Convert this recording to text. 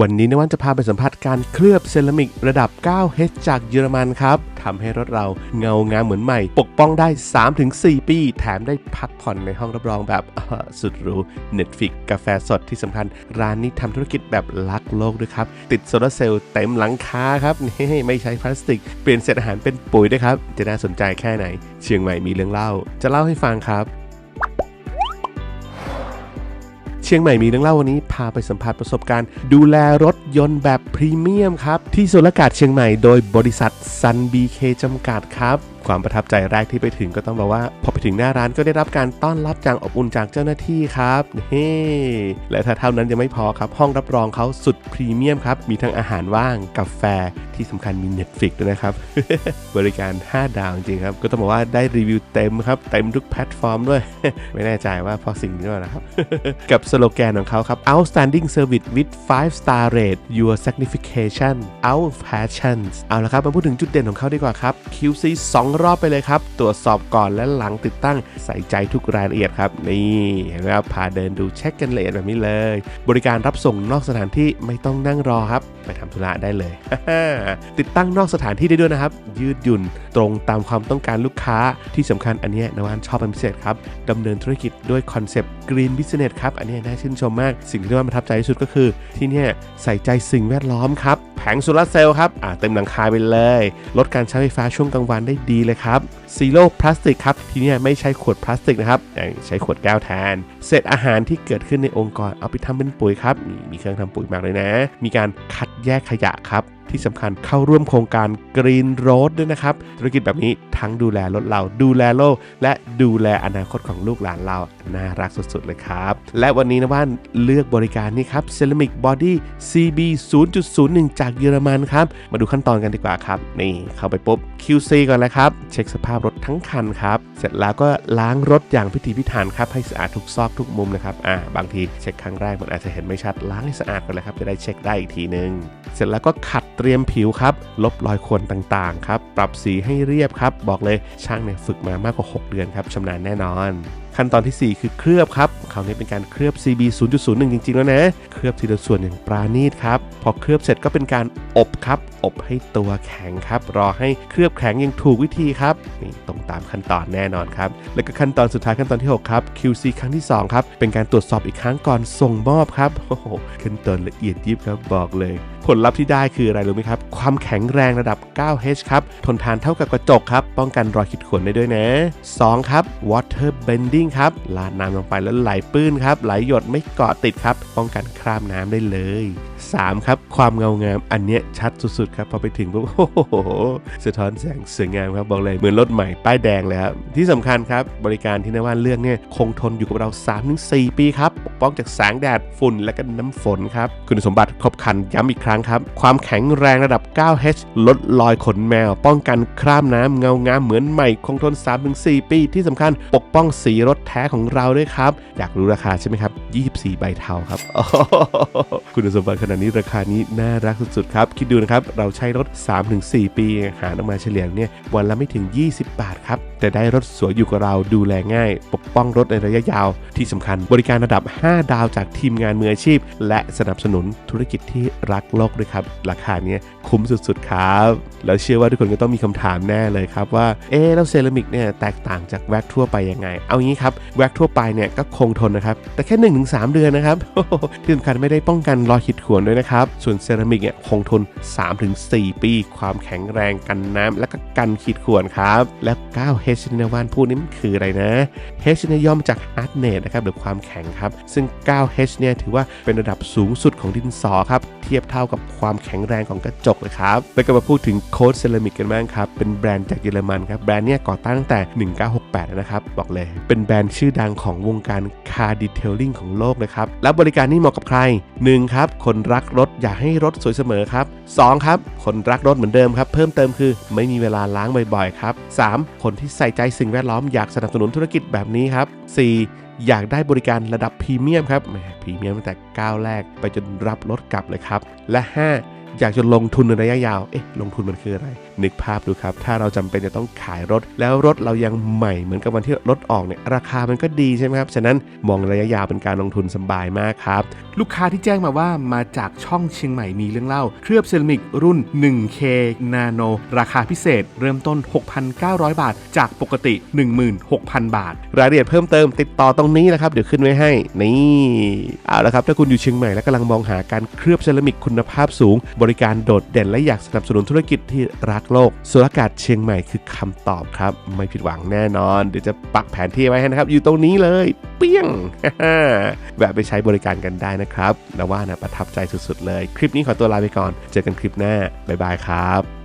วันนี้นวันจะพาไปสัมผัสการเคลือบเซรามิกระดับ 9H จากเยอรมันครับทำให้รถเราเงางามเหมือนใหม่ ปกป้องได้ 3-4 ปี แถมได้พักผ่อนในห้องรับรองแบบสุดหรู Netflix กาแฟสดที่สำคัญ ร้านนี้ทำธุรกิจแบบรักโลกด้วยครับ ติดโซลาเซลล์เต็มหลังคาครับนี่ไม่ใช้พลาสติก เปลี่ยนเศษอาหารเป็นปุ๋ยด้วยครับ จะน่าสนใจแค่ไหน เชียงใหม่มีเรื่องเล่า จะเล่าให้ฟังครับ เชียงใหม่มีเรื่องเล่าวันนี้พาไปสัมผัสประสบการณ์ ดูแลรถยนต์แบบพรีเมียมครับ ที่สุรากาศเชียงใหม่โดยบริษัทซันบีเคจำกัดครับ ความประทับใจแรกที่ไปถึงก็ต้องบอกว่า พอไปถึงหน้าร้านก็ได้รับการต้อนรับอย่างอบอุ่นจากเจ้าหน้าที่ครับเฮ้และถ้าเท่านั้นยังไม่พอครับ ห้องรับรองเขาสุดพรีเมียมครับ มีทั้งอาหารว่างกาแฟที่สำคัญมี Netflix ด้วยนะครับ บริการ 5 ดาวจริงครับ ก็ต้องบอกว่าได้รีวิวเต็มครับ เต็มทุกแพลตฟอร์มด้วย ไม่แน่ใจว่าเพราะสิ่งนี้หรือเปล่านะครับ กับสโลแกนของเขาครับ outstanding service with 5 star rate your signification our passions เอาละครับ มาพูดถึงจุดเด่นของเขาดีกว่าครับ QC 2รอบไปเลยครับ ตรวจสอบก่อนและหลังติดตั้งใส่ใจทุกรายละเอียดครับ นี่เห็นไหมครับพาเดินดูเช็คกันละเอียดแบบนี้เลย บริการรับส่งนอกสถานที่ไม่ต้องนั่งรอครับ ไปทำธุระได้เลย ติดตั้งนอกสถานที่ได้ด้วยนะครับ ยืดหยุ่นตรงตามความต้องการลูกค้าที่สำคัญอันนี้นวานชอบเป็นพิเศษครับดำเนินธุรกิจด้วยคอนเซปต์ Green Business ครับ อันนี้น่าชื่นชมมาก สิ่งที่นวานประทับใจที่สุดก็คือ ที่นี่ใส่ใจสิ่งแวดล้อมครับ แผงโซลาร์เซลล์ครับอ่าเต็มหลังคาไปเลย ลดการใช้ไฟฟ้าช่วงกลางวันได้ดีเลยครับซีโร่พลาสติกครับที่นี่ไม่ใช้ขวดพลาสติกนะครับแต่ใช้ขวดแก้วแทน เศษอาหารที่เกิดขึ้นในองค์กรเอาไปทำเป็นปุ๋ยครับ มีเครื่องทำปุ๋ยมากเลยนะ มีการคัดแยกขยะครับ ที่สำคัญเข้าร่วมโครงการ Green Road ด้วยนะครับ ธุรกิจแบบนี้ทั้งดูแลรถเรา ดูแลโลก และดูแลอนาคตของลูกหลานเรา น่ารักสุดๆเลยครับ และวันนี้นะว่านเลือกบริการนี้ครับ Ceramic Body CB 0.01 จากเยอรมันครับ มาดูขั้นตอนกันดีกว่าครับ นี่เข้าไปปุ๊บ QC ก่อนแล้วครับ เช็คสภาพรถทั้งคันครับ เสร็จแล้วก็ล้างรถอย่างพิถีพิถันครับให้สะอาดทุกซอกทุกมุมนะครับอ่าบางทีเช็คครั้งแรกมันอาจจะเห็นไม่ชัดล้างให้สะอาดก่อนเลยครับจะได้เช็คได้อีกทีนึง เสร็จแล้วก็ขัดเตรียมผิวครับ ลบรอยข่วนต่างๆครับ ปรับสีให้เรียบครับ บอกเลยช่างเนี่ยฝึกมามากกว่า 6 เดือนครับชำนาญแน่นอน ขั้นตอนทีสี่ 4 คือเคลือบครับคราวนี้เป็นการเคลือบ CB 0.01 จริง ๆ แล้วนะ เคลือบทีละส่วนอย่างปราณีตครับ พอเคลือบเสร็จก็เป็นการอบครับ อบให้ตัวแข็งครับ รอให้เคลือบแข็งอย่างถูกวิธีครับ นี่ตรงตามขั้นตอนแน่นอนครับ แล้วก็ขั้นตอนสุดท้ายขั้นตอนที่ 6 ครับ QC ครั้งที่ 2 ครับ เป็นการตรวจสอบอีกครั้งก่อนส่งมอบครับ โอ้โห ขั้นตอนละเอียดยิบครับบอกเลย ผลลัพธ์ที่ได้คืออะไรรู้ไหมครับ ความแข็งแรงระดับ 9H ครับ ทนทานเท่ากับกระจกครับ ป้องกันรอยขีดข่วนได้ด้วยนะ 2 ครับ water bending ครับลาดน้ำลงไปแล้วไหลปื้นครับ ไหลหยดไม่เกาะติดครับ ป้องกันคราบน้ำได้เลย3 ครับ ความเงางามอันเนี้ยชัดสุดๆครับ พอไปถึงปุ๊บโอ้โหสะท้อนแสงสวยงามครับ บอกเลยเหมือนรถใหม่ ป้ายแดงเลยครับ ที่สำคัญครับ บริการที่นว่านเลือกเนี่ยคงทนอยู่กับเรา 3-4 ปีครับ ปกป้องจากแสงแดดฝุ่นและก็น้ำฝนครับ คุณสมบัติครบครันย้ำอีกครั้งครับ ความแข็งแรงระดับ 9H ลดรอยขนแมว ป้องกันคราบน้ำเงางามเหมือนใหม่คงทน 3-4 ปี ที่สำคัญปกป้องสีรถแท้ของเราด้วยครับอยากรู้ราคาใช่ไหมครับ 24 ใบเทาครับคุณสมบัติขนาดนี้ราคานี้น่ารักสุดๆครับ คิดดูนะครับ เราใช้รถ 3-4 ปีหารออกมาเฉลี่ยเนี่ยวันละไม่ถึง 20 บาทครับ แต่ได้รถสวยอยู่กับเราดูแลง่าย ปกป้องรถในระยะยาว ที่สำคัญบริการระดับ 5 ดาวจากทีมงานมืออาชีพ และสนับสนุนธุรกิจที่รักโลกด้วยครับ ราคาเนี้ย คุ้มสุดๆครับ แล้วเชื่อว่าทุกคนก็ต้องมีคำถามแน่เลยครับว่า เอ๊ะแล้วเซรามิกเนี่ยแตกต่างจากแว็กทั่วไปยังไง เอางี้ครับ แว็กทั่วไปเนี่ยก็คงทนนะครับ แต่แค่ 1-3 เดือนนะครับที่สำคัญไม่ได้ป้องกันรอยขีดข่วนด้วยนะครับ ส่วนเซรามิกเนี่ยคงทน 3-4 ปี ความแข็งแรงกันน้ำและก็กันขีดข่วนครับ และ 9H ที่นวานพูดนี่มันคืออะไรนะ H เนี่ยย่อมจาก hardness นะครับหรือความแข็งครับ ซึ่ง 9H เนี่ยถือว่าเป็นระดับสูงสุดของดินสอครับเทียบเท่ากับความแข็งแรงของกระจกเลยครับ แล้วก็มาพูดถึงโค้ดเซรามิกกันบ้างครับ เป็นแบรนด์จากเยอรมันครับ แบรนด์เนี่ยก่อตั้งตั้งแต่ 1968 นะครับ บอกเลย เป็นแบรนด์ชื่อดังของวงการคาร์ดีเทลลิ่งของโลกเลยครับ แล้วบริการนี้เหมาะกับใคร 1. ครับ คนรักรถอยากให้รถสวยเสมอครับ 2. ครับ คนรักรถเหมือนเดิมครับ เพิ่มเติมคือไม่มีเวลาล้างบ่อยๆครับ 3. คนที่ใส่ใจสิ่งแวดล้อมอยากสนับสนุนธุรกิจแบบนี้ครับ 4. อยากได้บริการระดับพรีเมียมครับแหมพรีเมียมตั้งแต่ก้าวแรกไปจนรับรถกลับเลยครับ และ 5 อยากจะลงทุนในระยะยาว เอ๊ะ ลงทุนมันคืออะไร นึกภาพดูครับ ถ้าเราจำเป็นจะต้องขายรถ แล้วรถเรายังใหม่เหมือนกับวันที่รถออกเนี่ย ราคามันก็ดีใช่ไหมครับ ฉะนั้นมองระยะยาวเป็นการลงทุนสบายมากครับ ลูกค้าที่แจ้งมาว่ามาจากช่องเชียงใหม่มีเรื่องเล่า เคลือบเซรามิกรุ่น 1K Nano ราคาพิเศษ เริ่มต้น 6,900 บาท จากปกติ 16,000 บาท รายละเอียดเพิ่มเติมติดต่อตรงนี้นะครับ เดี๋ยวขึ้นไว้ให้ นี่ เอาละครับ ถ้าคุณอยู่เชียงใหม่และกำลังมองหาการเคลือบเซรามิกคุณภาพสูงบริการโดดเด่นและอยากสนับสนุนธุรกิจที่รักโลกสุรากาศเชียงใหม่คือคำตอบครับ ไม่ผิดหวังแน่นอน เดี๋ยวจะปักแผนที่ไว้ให้นะครับ อยู่ตรงนี้เลย เปี้ยงแวะไปใช้บริการกันได้นะครับนะว่านะประทับใจสุดๆเลย คลิปนี้ขอตัวลาไปก่อน เจอกันคลิปหน้าบ๊ายบายครับ